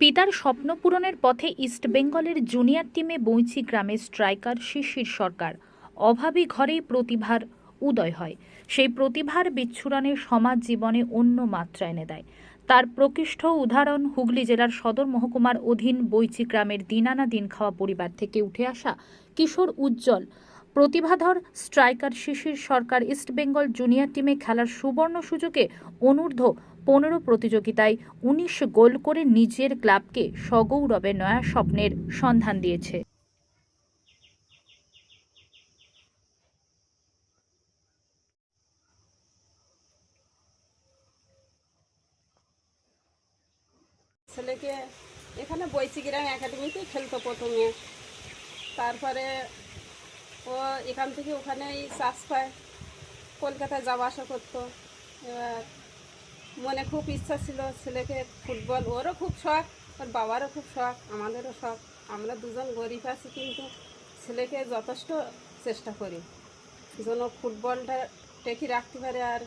পিতার স্বপ্ন পূরণের পথে ইস্টবেঙ্গলের জুনিয়র টিমে বৈঁচি গ্রামের স্ট্রাইকার শিশির সরকার। অভাবী ঘরেই প্রতিভার উদয় হয়। সেই প্রতিভার বিচ্ছুরণে সমাজ জীবনে অন্য মাত্রা এনে দেয়। তার প্রকৃষ্ট উদাহরণ হুগলি জেলার সদর মহকুমার অধীন বৈচি গ্রামের দিনানা দিন খাওয়া পরিবার থেকে উঠে আসা কিশোর উজ্জ্বল। প্রতিভাধর স্ট্রাইকার শিশির সরকার ইস্টবেঙ্গল জুনিয়র টিমে খেলার সুবর্ণ সুযোগে অনূর্ধ্ব পনেরো প্রতিযোগিতায় উনিশ গোল করে নিজের ক্লাবকে সগৌরবে নয়া স্বপ্নের সন্ধান দিয়েছে। ছেলেকে এখানে বৈচিগ্রাম একাডেমিতেই খেলতো প্রথমে। তারপরে ও এখান থেকে ওখানেই চাষ পায়, কলকাতায় যাওয়া আসা করতো। এবার মনে খুব ইচ্ছা ছিল ছেলেকে ফুটবল ওরও খুব শখ ওর বাবারও খুব শখ আমাদেরও শখ। আমরা দুজন গরিব আছি কিন্তু ছেলেকে যথেষ্ট চেষ্টা করি। যেন ফুটবলটা টেকি রাখতে পারে আর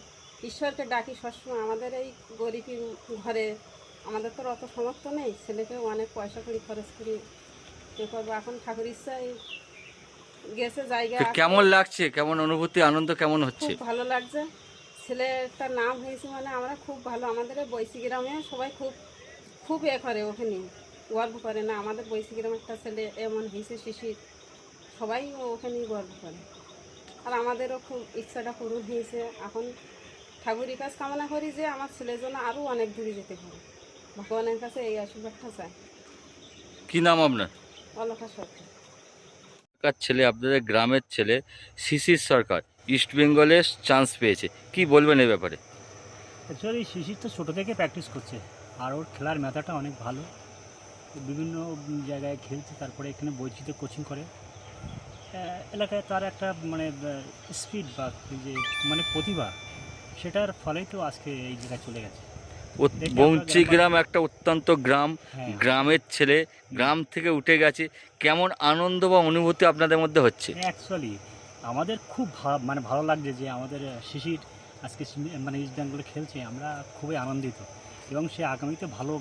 ঈশ্বরকে ডাকি সবসময়। আমাদের এই গরিবী ঘরে আমাদের তো অত সামর্থ্য নেই ছেলেকে অনেক পয়সা করি খরচ করি। এ করব। এখন ঠাকুর ইচ্ছায় গেছে জায়গা কেমন লাগছে? কেমন অনুভূতি? আনন্দ কেমন হচ্ছে? ভালো লাগছে। ছেলেটার নাম হয়েছে মানে আমরা খুব ভালো। আমাদের বৈশি গ্রামে সবাই খুব খুব এ করে ওখানে। গর্ব করে না আমাদের বৈশি গ্রামে একটা ছেলে এমন হয়েছে শিশির সবাই ওখানেই গর্ব করে। আর আমাদেরও খুব ইচ্ছাটা পূরণ হয়েছে। এখন ঠাকুরের কাজ কামনা করি যে আমার ছেলের জন্য আরও অনেক দূরে যেতে পারে। ভগবানের কাছে এই আশীর্বাদটা চাই। কি নাম আপনার? অলকা সরকার ছেলে আপনাদের গ্রামের ছেলে শিশির সরকার। ইস্ট বেঙ্গলে চান্স পেয়েছে। কি বলবেন এই ব্যাপারে? অ্যাকচুয়ালি শিশির তো ছোটো থেকে প্র্যাকটিস করছে আর ওর খেলার মেধাটা অনেক ভালো। বিভিন্ন জায়গায় খেলছে তারপরে এখানে বৈচিত্র্য কোচিং করে। এলাকায় তার একটা মানে স্পিড বা যে মানে প্রতিভা সেটার ফলেই তো আজকে এই জায়গায় চলে গেছে। বঞ্চি গ্রাম একটা অত্যন্ত গ্রাম হ্যাঁ। গ্রামের ছেলে গ্রাম থেকে উঠে গেছে। কেমন আনন্দ বা অনুভূতি আপনাদের মধ্যে হচ্ছে? অ্যাকচুয়ালি আমাদের খুব ভা- মানে ভালো লাগছে যে আমাদের শিশির আজকে মানে ইস্ট বেঙ্গলে খেলছে আমরা খুবই আনন্দিত। এবং সে আগামীতে ভালো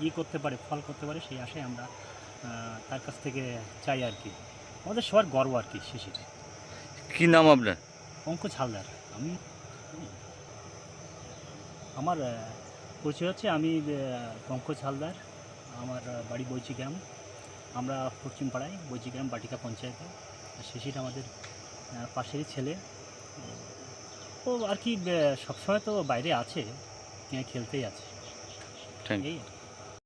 ই করতে পারে ফল করতে পারে সেই আশায় আমরা তার কাছ থেকে চাই আর কি। আমাদের সবার গর্ব আর কি শিশির। কি নাম আপনার? পঙ্কজ হালদার। আমি আমার পরিচয় হচ্ছে আমি পঙ্কজ হালদার। আমার বাড়ি বৈচিগ্রাম। আমরা পশ্চিম পাড়ায় বৈচিগ্রাম বাটিকা পঞ্চায়েতে। শিশির আমাদের পাশেরই ছেলে। ও আর কি সবসময় তো বাইরে আছে খেলতেই আছে। এই।